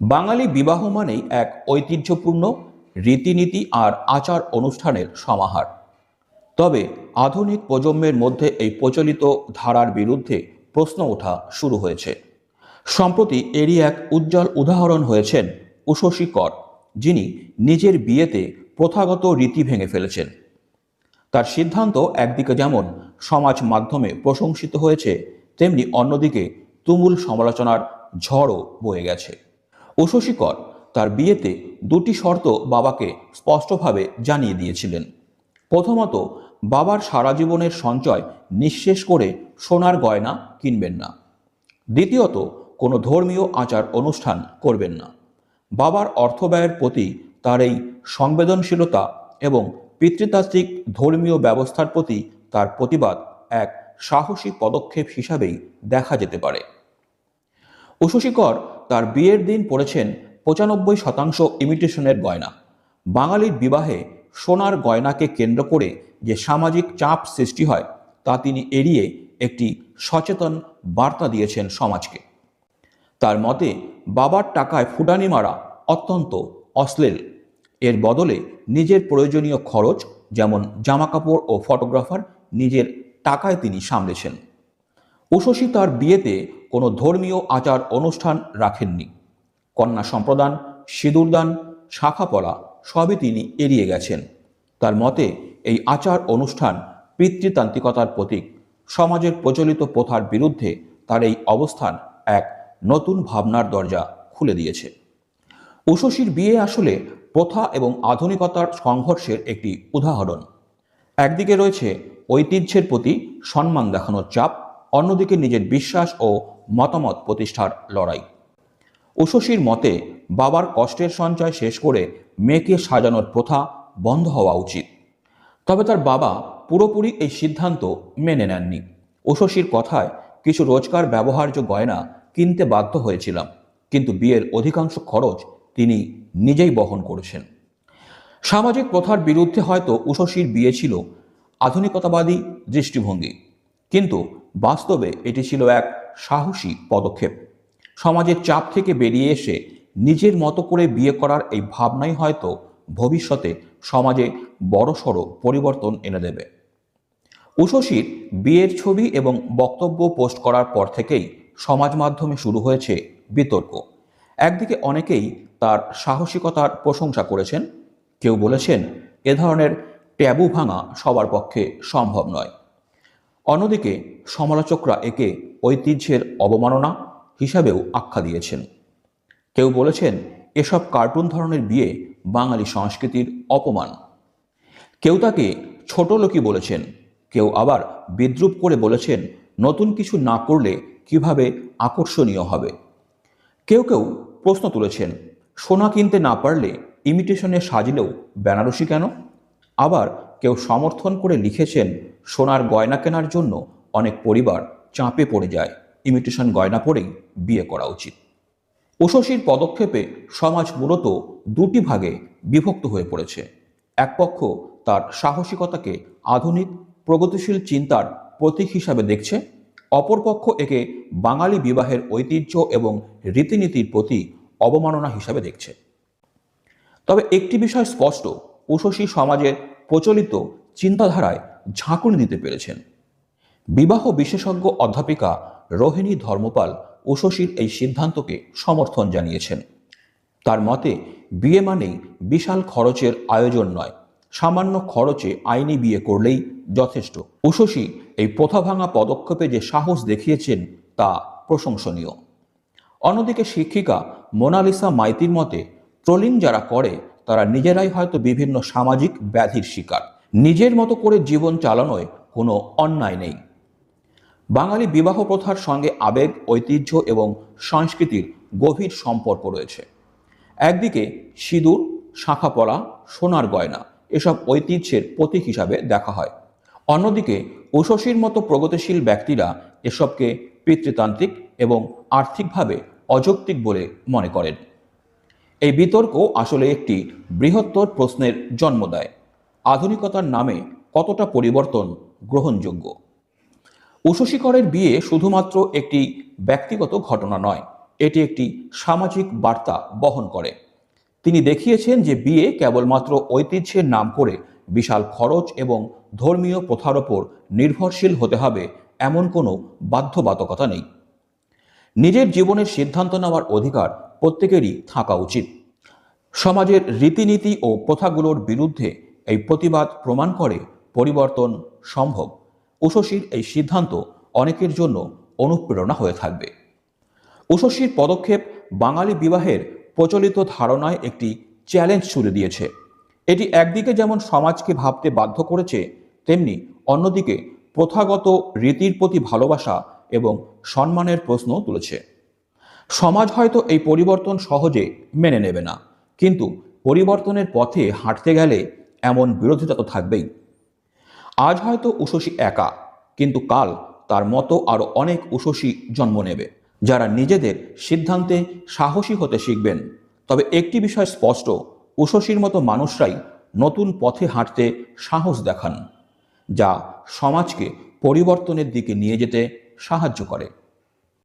বাঙালি বিবাহ মানেই এক ঐতিহ্যপূর্ণ রীতিনীতি আর আচার অনুষ্ঠানের সমাহার। তবে আধুনিক প্রজন্মের মধ্যে এই প্রচলিত ধারার বিরুদ্ধে প্রশ্ন ওঠা শুরু হয়েছে। সম্প্রতি এরই এক উজ্জ্বল উদাহরণ হয়েছেন উষসী কর যিনি নিজের বিয়েতে প্রথাগত রীতি ভেঙে ফেলেছেন। তার সিদ্ধান্ত একদিকে যেমন সমাজ মাধ্যমে প্রশংসিত হয়েছে, তেমনি অন্যদিকে তুমুল সমালোচনার ঝড়ও বয়ে গেছে। উষসীকর তার বিয়েতে দুটি শর্ত বাবাকে স্পষ্টভাবে জানিয়ে দিয়েছিলেন। প্রথমত, বাবার সারা জীবনের সঞ্চয় নিঃশেষ করে সোনার গয়না কিনবেন না। দ্বিতীয়ত, কোনো ধর্মীয় আচার অনুষ্ঠান করবেন না। বাবার অর্থ ব্যয়ের প্রতি তার এই সংবেদনশীলতা এবং পিতৃতাত্ত্বিক ধর্মীয় ব্যবস্থার প্রতি তার প্রতিবাদ এক সাহসী পদক্ষেপ হিসাবেই দেখা যেতে পারে। উষসীকর তার বিয়ের দিন পড়েছেন পঁচানব্বই শতাংশ ইমিটেশনের গয়না। বাঙালির বিবাহে সোনার গয়নাকে কেন্দ্র করে যে সামাজিক চাপ সৃষ্টি হয়, তা তিনি এড়িয়ে একটি সচেতন বার্তা দিয়েছেন সমাজকে। তার মতে, বাবার টাকায় ফুটানি মারা অত্যন্ত অশ্লীল। এর বদলে নিজের প্রয়োজনীয় খরচ, যেমন জামাকাপড় ও ফটোগ্রাফার, নিজের টাকায় তিনি সামলেছেন। উষসী তার বিয়েতে কোনো ধর্মীয় আচার অনুষ্ঠান রাখেননি। কন্যা সম্প্রদান, সিঁদুরদান শাখা পলা সবই তিনি এড়িয়ে গেছেন। তার মতে, এই আচার অনুষ্ঠান পিতৃতান্ত্রিকতার প্রতীক। সমাজের প্রচলিত প্রথার বিরুদ্ধে তার এই অবস্থান এক নতুন ভাবনার দরজা খুলে দিয়েছে। উষসীর বিয়ে আসলে প্রথা এবং আধুনিকতার সংঘর্ষের একটি উদাহরণ। একদিকে রয়েছে ঐতিহ্যের প্রতি সম্মান দেখানোর চাপ অন্যদিকে নিজের বিশ্বাস ও মতামত প্রতিষ্ঠার লড়াই। উষসীর মতে, বাবার কষ্টের সঞ্চয় শেষ করে মেয়েকে সাজানোর প্রথা বন্ধ হওয়া উচিত। তবে তার বাবা পুরোপুরি এই সিদ্ধান্ত মেনে নেননি। উষসীর কথায় কিছু রোজকার ব্যবহার্য গয়না কিনতে বাধ্য হয়েছিলাম, কিন্তু বিয়ের অধিকাংশ খরচ তিনি নিজেই বহন করেছেন। সামাজিক প্রথার বিরুদ্ধে হয়তো উষসীর বিয়ে ছিল আধুনিকতাবাদী দৃষ্টিভঙ্গি, কিন্তু বাস্তবে এটি ছিল এক সাহসী পদক্ষেপ। সমাজের চাপ থেকে বেরিয়ে এসে নিজের মতো করে বিয়ে করার এই ভাবনাই হয়তো ভবিষ্যতে সমাজে বড়সড় পরিবর্তন এনে দেবে। উষসীর বিয়ের ছবি এবং বক্তব্য পোস্ট করার পর থেকেই সমাজ মাধ্যমে শুরু হয়েছে বিতর্ক। একদিকে অনেকেই তার সাহসিকতার প্রশংসা করেছেন, কেউ বলেছেন, এ ধরনের ট্যাবু ভাঙা সবার পক্ষে সম্ভব নয়। অন্যদিকে, সমালোচকরা একে ঐতিহ্যের অবমাননা হিসাবেও আখ্যা দিয়েছেন। কেউ বলেছেন, এসব কার্টুন ধরনের বিয়ে বাঙালি সংস্কৃতির অপমান। কেউ তাকে ছোট লোকই বলেছেন, কেউ আবার বিদ্রুপ করে বলেছেন, নতুন কিছু না করলে কীভাবে আকর্ষণীয় হবে। কেউ কেউ প্রশ্ন তুলেছেন, সোনা কিনতে না পারলে ইমিটেশনে সাজলেও বেনারসি কেন? আবার কেউ সমর্থন করে লিখেছেন সোনার গয়না কেনার জন্য অনেক পরিবার চাপে পড়ে যায়। ইমিটেশন গয়না পরেই বিয়ে করা উচিত। উষসীর পদক্ষেপে সমাজ মূলত দুটি ভাগে বিভক্ত হয়ে পড়েছে। এক পক্ষ তার সাহসিকতাকে আধুনিক, প্রগতিশীল চিন্তার প্রতীক হিসাবে দেখছে। অপরপক্ষ একে বাঙালি বিবাহের ঐতিহ্য এবং রীতিনীতির প্রতি অবমাননা হিসাবে দেখছে। তবে একটি বিষয় স্পষ্ট উষসী সমাজের প্রচলিত চিন্তাধারায় ঝাঁকুনি দিতে পেরেছেন। বিবাহ বিশেষজ্ঞ অধ্যাপিকা রোহিণী ধর্মপাল উষসীর এই সিদ্ধান্তকে সমর্থন জানিয়েছেন। তার মতে, বিয়ে মানেই বিশাল খরচের আয়োজন নয়, সামান্য খরচে আইনি বিয়ে করলেই যথেষ্ট। উষসী এই প্রথা ভাঙা পদক্ষেপে যে সাহস দেখিয়েছেন, তা প্রশংসনীয়। অন্যদিকে শিক্ষিকা মোনালিসা মাইতির মতে, ট্রোলিং যারা করে, তারা নিজেরাই হয়তো বিভিন্ন সামাজিক ব্যাধির শিকার। নিজের মতো করে জীবন চালানোয় কোনো অন্যায় নেই। বাঙালি বিবাহ প্রথার সঙ্গে আবেগ, ঐতিহ্য এবং সংস্কৃতির গভীর সম্পর্ক রয়েছে। একদিকে সিঁদুর, শাঁখা পলা, সোনার গয়না এসব ঐতিহ্যের প্রতীক হিসাবে দেখা হয়। অন্যদিকে উষসীর মতো প্রগতিশীল ব্যক্তিরা এসবকে পিতৃতান্ত্রিক এবং আর্থিকভাবে অযৌক্তিক বলে মনে করেন। এই বিতর্ক আসলে একটি বৃহত্তর প্রশ্নের জন্ম দেয়। আধুনিকতার নামে কতটা পরিবর্তন গ্রহণযোগ্য? উষসীকরের বিয়ে শুধুমাত্র একটি ব্যক্তিগত ঘটনা নয়, এটি একটি সামাজিক বার্তা বহন করে। তিনি দেখিয়েছেন যে বিয়ে কেবলমাত্র ঐতিহ্যের নাম করে বিশাল খরচ এবং ধর্মীয় প্রথার ওপর নির্ভরশীল হতে হবে এমন কোনো বাধ্যবাধকতা নেই। নিজের জীবনের সিদ্ধান্ত নেওয়ার অধিকার প্রত্যেকেরই থাকা উচিত। সমাজের রীতিনীতি ও প্রথাগুলোর বিরুদ্ধে এই প্রতিবাদ প্রমাণ করে পরিবর্তন সম্ভব। উশসীর এই সিদ্ধান্ত অনেকের জন্য অনুপ্রেরণা হয়ে থাকবে। উশসীর পদক্ষেপ বাঙালি বিবাহের প্রচলিত ধারণায় একটি চ্যালেঞ্জ ছুড়ে দিয়েছে। এটি একদিকে যেমন সমাজকে ভাবতে বাধ্য করেছে, তেমনি অন্যদিকে প্রথাগত রীতির প্রতি ভালোবাসা এবং সম্মানের প্রশ্ন তুলেছে। সমাজ হয়তো এই পরিবর্তন সহজে মেনে নেবে না, কিন্তু পরিবর্তনের পথে হাঁটতে গেলে এমন বিরোধিতা তো থাকবেই। আজ হয়তো উশসী একা, কিন্তু কাল তার মতো আরও অনেক উশসী জন্ম নেবে, যারা নিজেদের সিদ্ধান্তে সাহসী হতে শিখবেন। তবে একটি বিষয় স্পষ্ট, উশসীর মতো মানুষরাই নতুন পথে হাঁটতে সাহস দেখান, যা সমাজকে পরিবর্তনের দিকে নিয়ে যেতে সাহায্য করে।